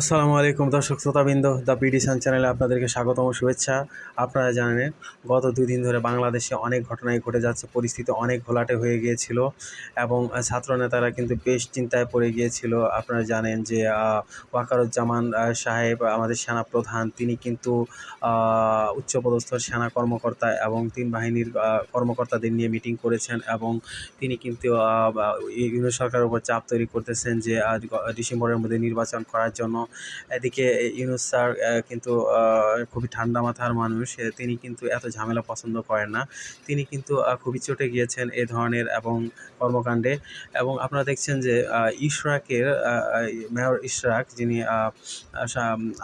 আসসালামু আলাইকুম দর্শক শ্রোতাবৃন্দ দ্য পিডিশন চ্যানেলে আপনাদেরকে স্বাগতম, শুভেচ্ছা। আপনারা জানেন, গত দুই দিন ধরে বাংলাদেশে অনেক ঘটনাই ঘটে যাচ্ছে, পরিস্থিতি অনেক ঘোলাটে হয়ে গিয়েছিল এবং ছাত্র নেতারা কিন্তু বেশ চিন্তায় পড়ে গিয়েছিল। আপনারা জানেন যে ওয়াকারুজ্জামান সাহেব, আমাদের সেনা প্রধান তিনি কিন্তু উচ্চপদস্থ সেনা কর্মকর্তা এবং তিন বাহিনীর কর্মকর্তাদের নিয়ে মিটিং করেছেন এবং তিনি কিন্তু ইউনিট সরকারের উপর চাপ তৈরি করতেছেন যে ডিসেম্বরের মধ্যে নির্বাচন করার জন্য এদিকে ইউনুস স্যার কিন্তু খুবই ঠান্ডা মাথার মানুষ তিনি কিন্তু এত ঝামেলা পছন্দ করেন না। তিনি কিন্তু খুবই চটে গিয়েছেন এ ধরনের এবং কর্মকাণ্ডে। এবং আপনারা দেখছেন যে ইশরাকের মেয়র ইশরাক, যিনি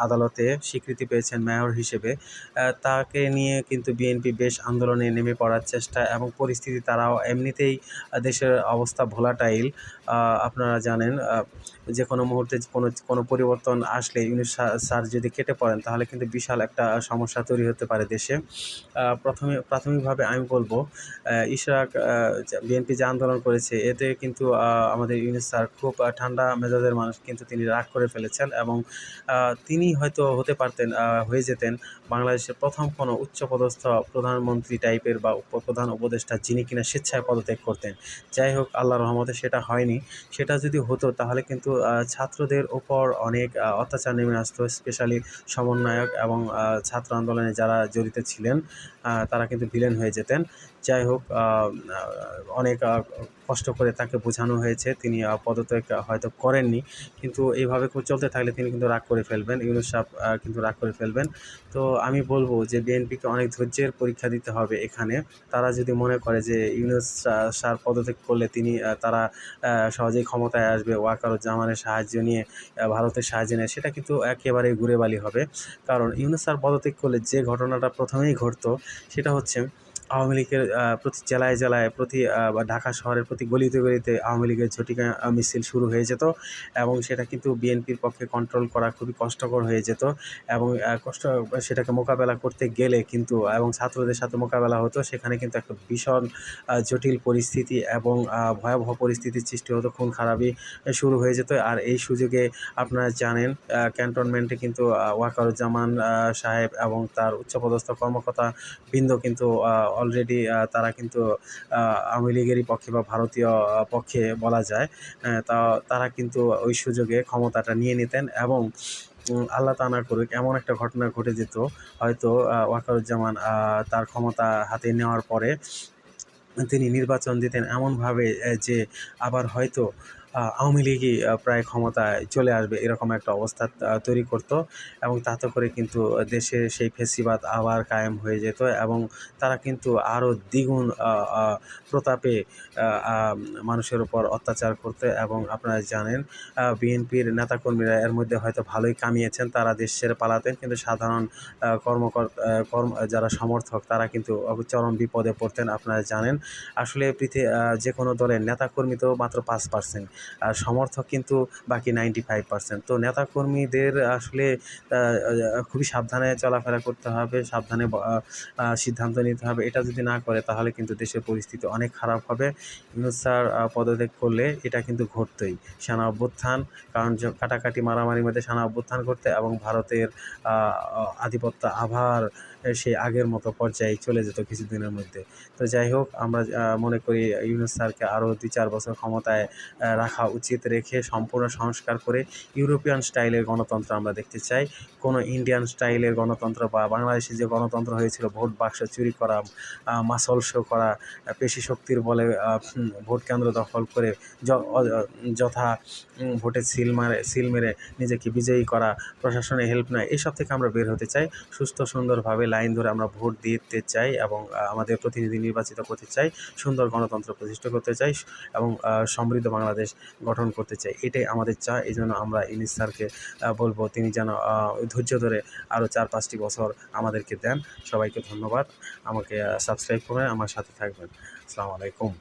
আদালতে স্বীকৃতি পেয়েছেন মেয়র হিসেবে তাকে নিয়ে কিন্তু বিএনপি বেশ আন্দোলনে নেমে পড়ার চেষ্টা এবং পরিস্থিতি তারাও এমনিতেই দেশের অবস্থা ভোলাটাইল। আপনারা জানেন যে কোনো মুহূর্তে কোনো কোনো পরিবর্তন আসলে ইউনুস স্যার- যদি কেটে পড়েন, তাহলে কিন্তু বিশাল একটা সমস্যা তৈরি হতে পারে দেশে। প্রথমে, প্রাথমিকভাবে আমি বলব ইশরাক বিএনপি যে আন্দোলন করেছে, এতে কিন্তু আমাদের ইউনুস স্যার খুব ঠান্ডা মেজাজের মানুষ কিন্তু তিনি রাগ করে ফেলেছেন এবং তিনি হয়তো হতে পারতেন হয়ে যেতেন বাংলাদেশের প্রথম কোনো উচ্চপদস্থ প্রধানমন্ত্রী টাইপের বা প্রধান উপদেষ্টা যিনি কিনা স্বেচ্ছায় পদত্যাগ করতেন। যাই হোক আল্লাহ রহমতে সেটা হয়নি। সেটা যদি হতো, তাহলে কিন্তু ছাত্রদের ওপর অনেক অত্যাচার নেমে আসতো। স্পেশালি সমন্বয়ক এবং ছাত্র আন্দোলনে যারা জড়িত ছিলেন তারা কিন্তু ভিলেন হয়ে যেতেন। যাই হোক অনেক কষ্ট করে তাকে বোঝানো হয়েছে। তিনি পদত্যাগ হয়তো করেননি কিন্তু এইভাবে চলতে থাকলে তিনি কিন্তু রাগ করে ফেলবেন। ইউনুস আহ, কিন্তু রাগ করে ফেলবেন। তো আমি বলব যে বিএনপিকে অনেক ধৈর্যের পরীক্ষা দিতে হবে এখানে। তারা যদি মনে করে যে ইউনুস সার পদত্যাগ করলে তিনি তারা সহজেই ক্ষমতায় আসবে ওয়াকারুজ্জামানের সাহায্য নিয়ে ভারতের সাহায্য নেয় সেটা কিন্তু একেবারেই ঘুরে বালি হবে। কারণ ইউনুস সার পদত্যাগ করলে যে ঘটনাটা প্রথমেই ঘটতো সেটা হচ্ছে আওয়ামী লীগের প্রতি জেলায় জেলায়, প্রতি ঢাকা শহরের প্রতি গলিতে গলিতে আওয়ামী লীগের ঝটিকা মিছিল শুরু হয়ে যেত এবং সেটা কিন্তু বিএনপির পক্ষে কন্ট্রোল করা খুবই কষ্টকর হয়ে যেত এবং কষ্ট, সেটাকে মোকাবেলা করতে গেলে কিন্তু, এবং ছাত্রদের সাথে মোকাবেলা হতো, সেখানে কিন্তু একটা ভীষণ জটিল পরিস্থিতি এবং ভয়াবহ পরিস্থিতির সৃষ্টি হতো, খুন খারাপি শুরু হয়ে যেত। আর এই সুযোগে আপনারা জানেন ক্যান্টনমেন্টে কিন্তু ওয়াকারুজ্জামান সাহেব এবং তার উচ্চপদস্থ কর্মকর্তা বৃন্দ কিন্তু অলরেডি তারা কিন্তু আওয়ামী লীগেরই পক্ষে বা ভারতীয় পক্ষে বলা যায়। তা, তারা কিন্তু ওই সুযোগে ক্ষমতাটা নিয়ে নিতেন এবং আল্লাহ তা না করুক, এমন একটা ঘটনা ঘটে যেত। হয়তো ওয়াকারুজ্জামান তার ক্ষমতা হাতে নেওয়ার পরে তিনি নির্বাচন দিতেন এমনভাবে যে আবার হয়তো আওয়ামী লীগই প্রায় ক্ষমতায় চলে আসবে এরকম একটা অবস্থা তৈরি করতো এবং তাতে করে কিন্তু দেশে সেই ফেসিবাদ আবার কায়েম হয়ে যেত এবং তারা কিন্তু আরও দ্বিগুণ প্রতাপে মানুষের উপর অত্যাচার করতে এবং আপনারা জানেন বিএনপির নেতাকর্মীরা এর মধ্যে হয়তো ভালোই কামিয়েছেন, তারা দেশ ছেড়ে পালাতেন কিন্তু সাধারণ কর্মকর্তা কর্ম, যারা সমর্থক তারা কিন্তু চরম বিপদে পড়তেন, আপনারা জানেন। আসলে পৃথিবী যে কোনো দলের নেতাকর্মী তো মাত্র পাঁচ পার্সেন্ট সমর্থক কিন্তু বাকি নাইনটি ফাইভ পার্সেন্ট তো নেতাকর্মীদের আসলে খুবই সাবধানে চলাফেরা করতে হবে সাবধানে সিদ্ধান্ত নিতে হবে। এটা যদি না করে তাহলে কিন্তু দেশের পরিস্থিতি অনেক খারাপ হবে। ইউনুস স্যার পদত্যাগ করলে এটা কিন্তু ঘটতই। সেনা অভ্যুত্থান কারণ কাটাকাটি মারামারির মধ্যে সেনা অভ্যুত্থান করতে এবং ভারতের আধিপত্য আভার সেই আগের মতো পর্যায়ে চলে যেত কিছুদিনের মধ্যে। তো যাই হোক আমরা মনে করি ইউনুস স্যারকে আরও দুই চার বছর ক্ষমতায় আহ, রাখা উচিত রেখে সম্পূর্ণ সংস্কার করে ইউরোপিয়ান স্টাইলের গণতন্ত্র আমরা দেখতে চাই। কোনো ইন্ডিয়ান স্টাইলের গণতন্ত্র বা বাংলাদেশে যে গণতন্ত্র হয়েছিল, ভোট বাক্স চুরি করা মাসল শো করা পেশি শক্তির বলে ভোট কেন্দ্র দখল করে যথা ভোটে সিল মারে, সিল মেরে নিজেকে বিজয়ী করা প্রশাসনে হেল্প নেয় এসব থেকে আমরা বের হতে চাই। সুস্থ, সুন্দরভাবে লাইন ধরে আমরা ভোট দিতে চাই এবং আমাদের প্রতিনিধি নির্বাচিত করতে চাই। সুন্দর গণতন্ত্র প্রতিষ্ঠা করতে চাই এবং সমৃদ্ধ বাংলাদেশ গঠন করতে চাই। এটাই আমাদের চা এই জন্য আমরা ইলিশ স্যারকে বলব, তিনি যেন ধৈর্য ধরে আরও চার পাঁচটি বছর আমাদেরকে দেন। সবাইকে ধন্যবাদ। আমাকে সাবস্ক্রাইব করে আমার সাথে থাকবেন। আসসালামু আলাইকুম।